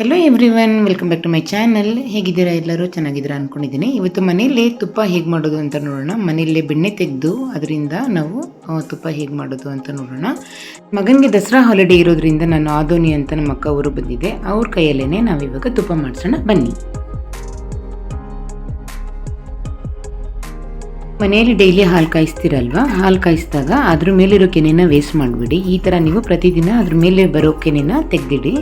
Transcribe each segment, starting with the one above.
Hello everyone welcome back to my channel ಹೇಗಿದ್ದೀರಾ ಎಲ್ಲರೂ? ಚೆನ್ನಾಗಿದ್ದೀರಾ ಅಂದ್ಕೊಂಡಿದ್ದೀನಿ ಇವತ್ತು ಮನೆಯಲ್ಲಿ ತುಪ್ಪ ಹೇಗೆ ಮಾಡೋದು ಅಂತ ನೋಡೋಣ. ಮನೆಯಲ್ಲೇ ಬೆಣ್ಣೆ ತೆಗೆದು ಅದರಿಂದ ನಾವು ತುಪ್ಪ ಹೇಗೆ ಮಾಡೋದು ಅಂತ ನೋಡೋಣ. ಮಗನಿಗೆ ದಸರಾ ಹಾಲಿಡೇ ಇರೋದ್ರಿಂದ ನಾನು ಆದೋನಿ ಅಂತ ನಮ್ಮ ಅಕ್ಕ ಅವರು ಬಂದಿದೆ. ಅವ್ರ ಕೈಯಲ್ಲೇ ಇವಾಗ ತುಪ್ಪ ಮಾಡಿಸೋಣ. ಬನ್ನಿ. ಮನೆಯಲ್ಲಿ ಡೈಲಿ ಹಾಲು ಕಾಯಿಸ್ತೀರಲ್ವಾ? ಹಾಲು ಕಾಯಿಸಿದಾಗ ಅದ್ರ ಮೇಲಿರೋ ಕೆನೆನ ವೇಸ್ಟ್ ಮಾಡಿಬಿಡಿ. ಈ ಥರ ನೀವು ಪ್ರತಿದಿನ ಅದ್ರ ಮೇಲೆ ಬರೋ ಕೆನೆನ ತೆಗೆದಿಡಿ.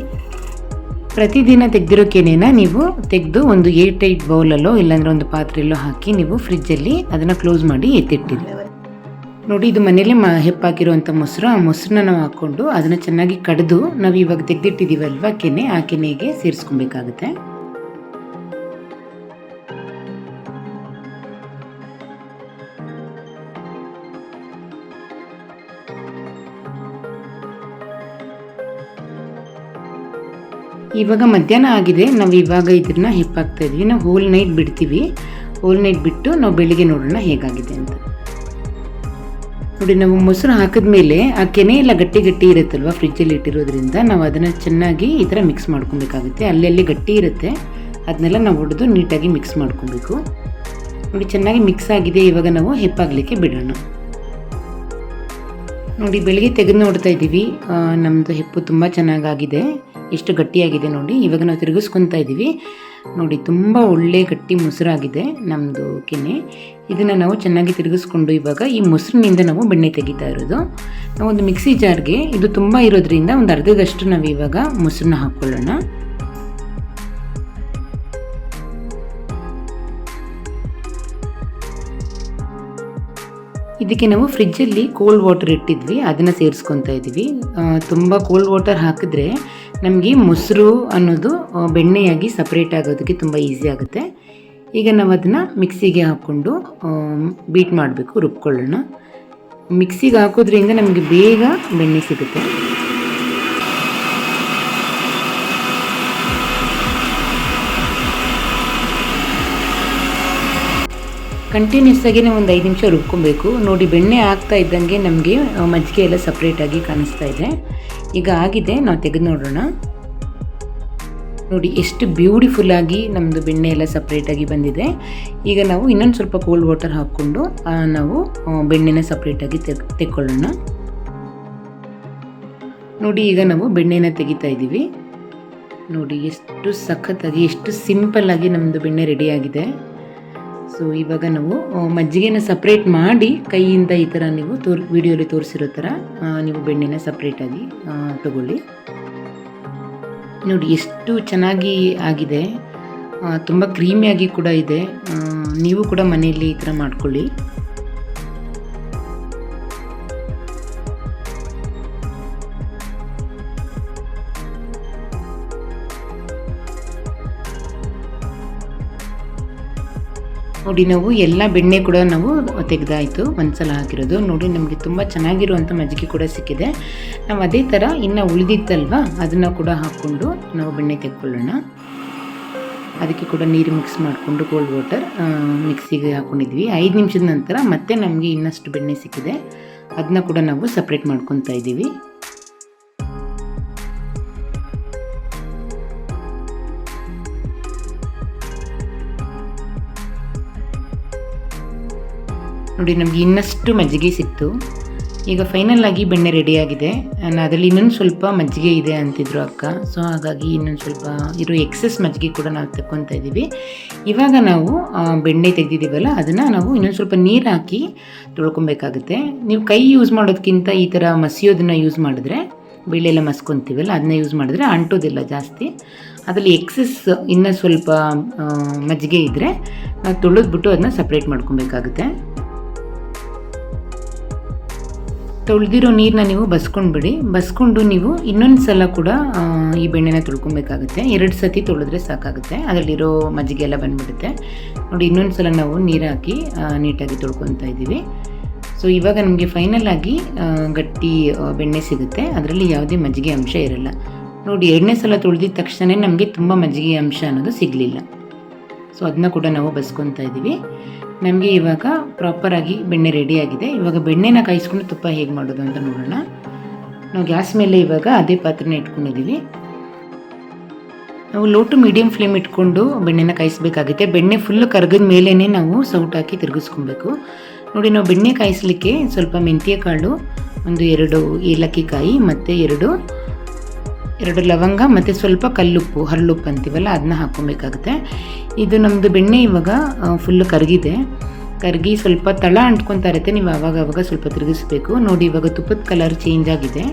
ಪ್ರತಿದಿನ ತೆಗೆದಿರೋ ಕೆನೆನ ನೀವು ತೆಗೆದು ಒಂದು ಏರ್ ಟೈಟ್ ಬೌಲಲ್ಲೋ ಇಲ್ಲಾಂದ್ರೆ ಒಂದು ಪಾತ್ರೆಯಲ್ಲೋ ಹಾಕಿ ನೀವು ಫ್ರಿಜ್ಜಲ್ಲಿ ಅದನ್ನು ಕ್ಲೋಸ್ ಮಾಡಿ ಎತ್ತಿಟ್ಟಿದ್ದೆ ನೋಡಿ, ಇದು ಮನೇಲಿ ಮ ಹೆಪ್ಪಾಕಿರುವಂಥ ಮೊಸರು. ಆ ಮೊಸರನ್ನ ನಾವು ಹಾಕ್ಕೊಂಡು ಅದನ್ನು ಚೆನ್ನಾಗಿ ಕಡಿದು ನಾವು ಇವಾಗ ತೆಗೆದಿಟ್ಟಿದ್ದೀವಲ್ವ ಕೆನೆ, ಆ ಕೆನೆಗೆ ಸೇರಿಸ್ಕೊಬೇಕಾಗುತ್ತೆ. ಇವಾಗ ಮಧ್ಯಾಹ್ನ ಆಗಿದೆ. ನಾವು ಇವಾಗ ಇದನ್ನ ಹೆಪ್ಪಾಕ್ತಾ ಇದ್ವಿ. ನಾವು ಹೋಲ್ ನೈಟ್ ಬಿಡ್ತೀವಿ. ಹೋಲ್ ನೈಟ್ ಬಿಟ್ಟು ನಾವು ಬೆಳಿಗ್ಗೆ ನೋಡೋಣ ಹೇಗಾಗಿದೆ ಅಂತ. ನೋಡಿ, ನಾವು ಮೊಸರು ಹಾಕಿದ್ಮೇಲೆ ಆ ಕೆನೆ ಎಲ್ಲ ಗಟ್ಟಿ ಗಟ್ಟಿ ಇರುತ್ತಲ್ವ ಫ್ರಿಜ್ಜಲ್ಲಿ ಇಟ್ಟಿರೋದ್ರಿಂದ ನಾವು ಅದನ್ನು ಚೆನ್ನಾಗಿ ಈ ಥರ ಮಿಕ್ಸ್ ಮಾಡ್ಕೊಬೇಕಾಗುತ್ತೆ. ಅಲ್ಲಲ್ಲಿ ಗಟ್ಟಿ ಇರುತ್ತೆ. ಅದನ್ನೆಲ್ಲ ನಾವು ಹೊಡೆದು ನೀಟಾಗಿ ಮಿಕ್ಸ್ ಮಾಡ್ಕೊಬೇಕು. ನೋಡಿ, ಚೆನ್ನಾಗಿ ಮಿಕ್ಸ್ ಆಗಿದೆ. ಇವಾಗ ನಾವು ಹೆಪ್ಪಾಗಲಿಕ್ಕೆ ಬಿಡೋಣ. ನೋಡಿ, ಬೆಳಿಗ್ಗೆ ತೆಗೆದು ನೋಡ್ತಾ ಇದ್ದೀವಿ ನಮ್ಮದು ಹೆಪ್ಪು ತುಂಬ ಚೆನ್ನಾಗಾಗಿದೆ. ಎಷ್ಟು ಗಟ್ಟಿಯಾಗಿದೆ ನೋಡಿ. ಇವಾಗ ನಾವು ತಿರುಗಿಸ್ಕೊತಾ ಇದ್ದೀವಿ ನೋಡಿ, ತುಂಬ ಒಳ್ಳೆ ಗಟ್ಟಿ ಮೊಸರಾಗಿದೆ ನಮ್ಮದು ಕೆನೆ. ಇದನ್ನು ನಾವು ಚೆನ್ನಾಗಿ ತಿರುಗಿಸ್ಕೊಂಡು ಇವಾಗ ಈ ಮೊಸರಿನಿಂದ ನಾವು ಬೆಣ್ಣೆ ತೆಗಿತಾ ಇರೋದು. ನಾವು ಒಂದು ಮಿಕ್ಸಿ ಜಾರ್ಗೆ ಇದು ತುಂಬ ಇರೋದ್ರಿಂದ ಒಂದು ಅರ್ಧದಷ್ಟು ನಾವು ಇವಾಗ ಮೊಸರನ್ನ ಹಾಕ್ಕೊಳ್ಳೋಣ. ಇದಕ್ಕೆ ನಾವು ಫ್ರಿಜ್ಜಲ್ಲಿ ಕೋಲ್ಡ್ ವಾಟರ್ ಇಟ್ಟಿದ್ವಿ. ಅದನ್ನು ಸೇರಿಸ್ಕೊತಾ ಇದ್ದೀವಿ ತುಂಬ ಕೋಲ್ಡ್ ವಾಟರ್ ಹಾಕಿದ್ರೆ ನಮಗೆ ಮೊಸರು ಅನ್ನೋದು ಬೆಣ್ಣೆಯಾಗಿ ಸಪ್ರೇಟ್ ಆಗೋದಕ್ಕೆ ತುಂಬ ಈಸಿ ಆಗುತ್ತೆ. ಈಗ ನಾವು ಅದನ್ನು ಮಿಕ್ಸಿಗೆ ಹಾಕ್ಕೊಂಡು ಬೀಟ್ ಮಾಡಬೇಕು, ರುಬ್ಕೊಳ್ಳೋಣ. ಮಿಕ್ಸಿಗೆ ಹಾಕೋದ್ರಿಂದ ನಮಗೆ ಬೇಗ ಬೆಣ್ಣೆ ಸಿಗುತ್ತೆ. ಕಂಟಿನ್ಯೂಸ್ ಆಗಿ ನಾವು ಒಂದು ಐದು ನಿಮಿಷ ರುಬ್ಕೊಬೇಕು. ನೋಡಿ, ಬೆಣ್ಣೆ ಆಗ್ತಾ ಇದ್ದಂಗೆ ನಮಗೆ ಮಜ್ಜಿಗೆ ಎಲ್ಲ ಸಪ್ರೇಟಾಗಿ ಕಾಣಿಸ್ತಾ ಇದೆ. ಈಗ ಆಗಿದೆ, ನಾವು ತೆಗೆದು ನೋಡೋಣ. ನೋಡಿ, ಎಷ್ಟು ಬ್ಯೂಟಿಫುಲ್ ಆಗಿ ನಮ್ಮದು ಬೆಣ್ಣೆ ಎಲ್ಲ ಸಪ್ರೇಟಾಗಿ ಬಂದಿದೆ. ಈಗ ನಾವು ಇನ್ನೊಂದು ಸ್ವಲ್ಪ ಕೋಲ್ಡ್ ವಾಟರ್ ಹಾಕ್ಕೊಂಡು ನಾವು ಬೆಣ್ಣೆನ ಸಪ್ರೇಟಾಗಿ ತೆಗ್, ತೆಕ್ಕೊಳ್ಳೋಣ. ನೋಡಿ, ಈಗ ನಾವು ಬೆಣ್ಣೆನ ತೆಗಿತಾ ಇದ್ದೀವಿ ನೋಡಿ, ಎಷ್ಟು ಸಖತ್ತಾಗಿ, ಎಷ್ಟು ಸಿಂಪಲ್ ಆಗಿ ನಮ್ಮದು ಬೆಣ್ಣೆ ರೆಡಿಯಾಗಿದೆ ಸೊ ಇವಾಗ ನಾವು ಮಜ್ಜಿಗೆನ ಸಪ್ರೇಟ್ ಮಾಡಿ ಕೈಯಿಂದ ಈ ಥರ ನೀವು ತೋರ್ ವಿಡಿಯೋಲಿ ತೋರಿಸಿರೋ ಥರ ನೀವು ಬೆಣ್ಣೆನ ಸಪ್ರೇಟಾಗಿ ತಗೊಳ್ಳಿ. ನೋಡಿ, ಎಷ್ಟು ಚೆನ್ನಾಗಿ ಆಗಿದೆ. ತುಂಬ ಕ್ರೀಮಿಯಾಗಿ ಕೂಡ ಇದೆ. ನೀವು ಕೂಡ ಮನೆಯಲ್ಲಿ ಈ ಥರ ಮಾಡ್ಕೊಳ್ಳಿ. ನೋಡಿ, ನಾವು ಎಲ್ಲ ಬೆಣ್ಣೆ ಕೂಡ ನಾವು ತೆಗೆದಾಯಿತು. ಒಂದ್ಸಲ ಹಾಕಿರೋದು. ನೋಡಿ, ನಮಗೆ ತುಂಬ ಚೆನ್ನಾಗಿರುವಂಥ ಮಜ್ಜಿಗೆ ಕೂಡ ಸಿಕ್ಕಿದೆ. ನಾವು ಅದೇ ಥರ ಇನ್ನು ಉಳಿದಿತ್ತಲ್ವ, ಅದನ್ನು ಕೂಡ ಹಾಕ್ಕೊಂಡು ನಾವು ಬೆಣ್ಣೆ ತೆಕ್ಕೊಳ್ಳೋಣ ಅದಕ್ಕೆ ಕೂಡ ನೀರು ಮಿಕ್ಸ್ ಮಾಡಿಕೊಂಡು ಕೋಲ್ಡ್ ವಾಟರ್ ಮಿಕ್ಸಿಗೆ ಹಾಕ್ಕೊಂಡಿದ್ವಿ ಐದು ನಿಮಿಷದ ನಂತರ ಮತ್ತೆ ನಮಗೆ ಇನ್ನಷ್ಟು ಬೆಣ್ಣೆ ಸಿಕ್ಕಿದೆ. ಅದನ್ನ ಕೂಡ ನಾವು ಸಪ್ರೇಟ್ ಮಾಡ್ಕೊತಾ ಇದ್ದೀವಿ ನೋಡಿ, ನಮಗೆ ಇನ್ನಷ್ಟು ಮಜ್ಜಿಗೆ ಸಿಕ್ತು. ಈಗ ಫೈನಲ್ ಆಗಿ ಬೆಣ್ಣೆ ರೆಡಿಯಾಗಿದೆ ಅದರಲ್ಲಿ ಇನ್ನೊಂದು ಸ್ವಲ್ಪ ಮಜ್ಜಿಗೆ ಇದೆ ಅಂತಿದ್ರು ಅಕ್ಕ. ಸೊ ಹಾಗಾಗಿ ಇನ್ನೊಂದು ಸ್ವಲ್ಪ ಇರೋ ಎಕ್ಸಸ್ ಮಜ್ಜಿಗೆ ಕೂಡ ನಾವು ತಗೊತಾ ಇದ್ದೀವಿ. ಇವಾಗ ನಾವು ಬೆಣ್ಣೆ ತೆಗೆದಿದ್ದೀವಲ್ಲ, ಅದನ್ನು ನಾವು ಇನ್ನೊಂದು ಸ್ವಲ್ಪ ನೀರು ಹಾಕಿ ತೊಳ್ಕೊಬೇಕಾಗುತ್ತೆ. ನೀವು ಕೈ ಯೂಸ್ ಮಾಡೋದಕ್ಕಿಂತ ಈ ಥರ ಮಸಿಯೋದನ್ನು ಯೂಸ್ ಮಾಡಿದ್ರೆ ಬೆಳ್ಳೆಲ್ಲ ಮಸ್ಕೊತೀವಲ್ಲ, ಅದನ್ನ ಯೂಸ್ ಮಾಡಿದ್ರೆ ಅಂಟೋದಿಲ್ಲ ಜಾಸ್ತಿ. ಅದರಲ್ಲಿ ಎಕ್ಸಸ್ ಇನ್ನೂ ಸ್ವಲ್ಪ ಮಜ್ಜಿಗೆ ಇದ್ದರೆ ನಾವು ತೊಳೆದ್ಬಿಟ್ಟು ಅದನ್ನ ಸಪ್ರೇಟ್ ಮಾಡ್ಕೊಬೇಕಾಗುತ್ತೆ. ತೊಳೆದಿರೋ ನೀರನ್ನ ನೀವು ಬಸ್ಕೊಂಡ್ಬಿಡಿ. ಬಸ್ಕೊಂಡು ನೀವು ಇನ್ನೊಂದು ಸಲ ಕೂಡ ಈ ಬೆಣ್ಣೆನ ತೊಳ್ಕೊಬೇಕಾಗುತ್ತೆ. ಎರಡು ಸತಿ ತೊಳೆದ್ರೆ ಸಾಕಾಗುತ್ತೆ. ಅದರಲ್ಲಿರೋ ಮಜ್ಜಿಗೆ ಎಲ್ಲ ಬಂದ್ಬಿಡುತ್ತೆ. ನೋಡಿ, ಇನ್ನೊಂದು ಸಲ ನಾವು ನೀರು ಹಾಕಿ ನೀಟಾಗಿ ತೊಳ್ಕೊತಾ ಇದ್ದೀವಿ. ಸೊ ಇವಾಗ ನಮಗೆ ಫೈನಲ್ ಆಗಿ ಗಟ್ಟಿ ಬೆಣ್ಣೆ ಸಿಗುತ್ತೆ. ಅದರಲ್ಲಿ ಯಾವುದೇ ಮಜ್ಜಿಗೆ ಅಂಶ ಇರಲ್ಲ. ನೋಡಿ, ಎರಡನೇ ಸಲ ತೊಳೆದಿದ ತಕ್ಷಣ ನಮಗೆ ತುಂಬ ಮಜ್ಜಿಗೆ ಅಂಶ ಅನ್ನೋದು ಸಿಗಲಿಲ್ಲ. ಸೊ ಅದನ್ನ ಕೂಡ ನಾವು ಬಸ್ಕೊತಾ ಇದ್ದೀವಿ. ನಮಗೆ ಇವಾಗ ಪ್ರಾಪರಾಗಿ ಬೆಣ್ಣೆ ರೆಡಿಯಾಗಿದೆ ಇವಾಗ ಬೆಣ್ಣೆನ ಕಾಯಿಸ್ಕೊಂಡು ತುಪ್ಪ ಹೇಗೆ ಮಾಡೋದು ಅಂತ ನೋಡೋಣ. ನಾವು ಗ್ಯಾಸ್ ಮೇಲೆ ಇವಾಗ ಅದೇ ಪಾತ್ರೆನ ಇಟ್ಕೊಂಡಿದ್ದೀವಿ ನಾವು ಲೋ ಟು ಮೀಡಿಯಂ ಫ್ಲೇಮ್ ಇಟ್ಕೊಂಡು ಬೆಣ್ಣೆನ ಕಾಯಿಸಬೇಕಾಗುತ್ತೆ. ಬೆಣ್ಣೆ ಫುಲ್ ಕರಗಿದ ಮೇಲೇ ನಾವು ಸೌಟ್ ಹಾಕಿ ತಿರುಗಿಸ್ಕೊಬೇಕು. ನೋಡಿ, ನಾವು ಬೆಣ್ಣೆ ಕಾಯಿಸಲಿಕ್ಕೆ ಸ್ವಲ್ಪ ಮೆಂತ್ಯ ಕಾಳು, ಒಂದು ಎರಡು ಏಲಕ್ಕಿ ಕಾಯಿ ಮತ್ತು ಎರಡು ಎರಡು ಲವಂಗ ಮತ್ತು ಸ್ವಲ್ಪ ಕಲ್ಲುಪ್ಪು ಹರಳುಪ್ಪು ಅಂತೀವಲ್ಲ ಅದನ್ನ ಹಾಕ್ಕೊಬೇಕಾಗುತ್ತೆ. ಇದು ನಮ್ಮದು ಬೆಣ್ಣೆ ಇವಾಗ ಫುಲ್ಲು ಕರಗಿದೆ. ಕರಗಿ ಸ್ವಲ್ಪ ತಳ ಅಂಟ್ಕೊತಾ ಇರುತ್ತೆ, ನೀವು ಆವಾಗ ಸ್ವಲ್ಪ ತಿರುಗಿಸ್ಬೇಕು. ನೋಡಿ, ಇವಾಗ ತುಪ್ಪದ ಕಲರ್ ಚೇಂಜ್ ಆಗಿದೆ.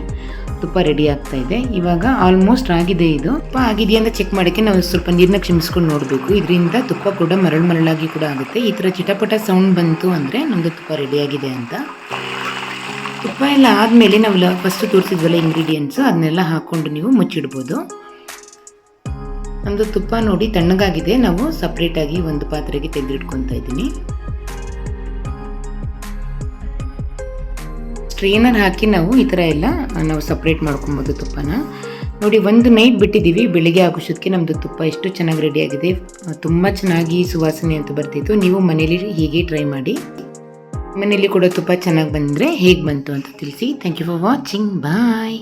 ತುಪ್ಪ ರೆಡಿ ಆಗ್ತಾ ಇದೆ. ಇವಾಗ ಆಲ್ಮೋಸ್ಟ್ ಆಗಿದೆ ಇದು. ತುಪ್ಪ ಆಗಿದೆಯಾ ಅಂತ ಚೆಕ್ ಮಾಡೋಕ್ಕೆ ನಾವು ಸ್ವಲ್ಪ ನೀರನ್ನ ಕ್ಷಮಿಸ್ಕೊಂಡು ನೋಡಬೇಕು. ಇದರಿಂದ ತುಪ್ಪ ಕೂಡ ಮರಳು ಮರಳಾಗಿ ಕೂಡ ಆಗುತ್ತೆ. ಈ ಥರ ಚಿಟಪಟ ಸೌಂಡ್ ಬಂತು ಅಂದರೆ ನಮ್ಮದು ತುಪ್ಪ ರೆಡಿಯಾಗಿದೆ ಅಂತ. ತುಪ್ಪ ಎಲ್ಲ ಆದಮೇಲೆ ನಾವು ಫಸ್ಟ್ ತೋರಿಸಿದ್ವಲ್ಲ ಇಂಗ್ರೀಡಿಯೆಂಟ್ಸು ಅದನ್ನೆಲ್ಲ ಹಾಕ್ಕೊಂಡು ನೀವು ಮುಚ್ಚಿಡ್ಬೋದು. ನಮ್ಮದು ತುಪ್ಪ ನೋಡಿ ತಣ್ಣಗಾಗಿದೆ. ನಾವು ಸಪ್ರೇಟಾಗಿ ಒಂದು ಪಾತ್ರೆಗೆ ತೆಗೆದಿಟ್ಕೊತಾ ಇದ್ದೀನಿ. ಸ್ಟ್ರೈನರ್ ಹಾಕಿ ನಾವು ಈ ಥರ ಎಲ್ಲ ನಾವು ಸಪ್ರೇಟ್ ಮಾಡ್ಕೊಬೋದು ತುಪ್ಪನ. ನೋಡಿ, ಒಂದು ನೈಟ್ ಬಿಟ್ಟಿದ್ದೀವಿ. ಬೆಳಿಗ್ಗೆ ಆಗೋಷ್ಟೊತ್ತಿಗೆ ನಮ್ಮದು ತುಪ್ಪ ಎಷ್ಟು ಚೆನ್ನಾಗಿ ರೆಡಿಯಾಗಿದೆ ತುಂಬ ಚೆನ್ನಾಗಿ ಸುವಾಸನೆ ಅಂತ ಬರ್ತಿತ್ತು. ನೀವು ಮನೇಲಿ ಹೀಗೆ ಟ್ರೈ ಮಾಡಿ. ಮನೇಲಿ ಕೂಡ ತುಪ್ಪ ಚೆನ್ನಾಗಿ ಬಂದರೆ ಹೇಗೆ ಬಂತು ಅಂತ ತಿಳಿಸಿ. Thank you for watching bye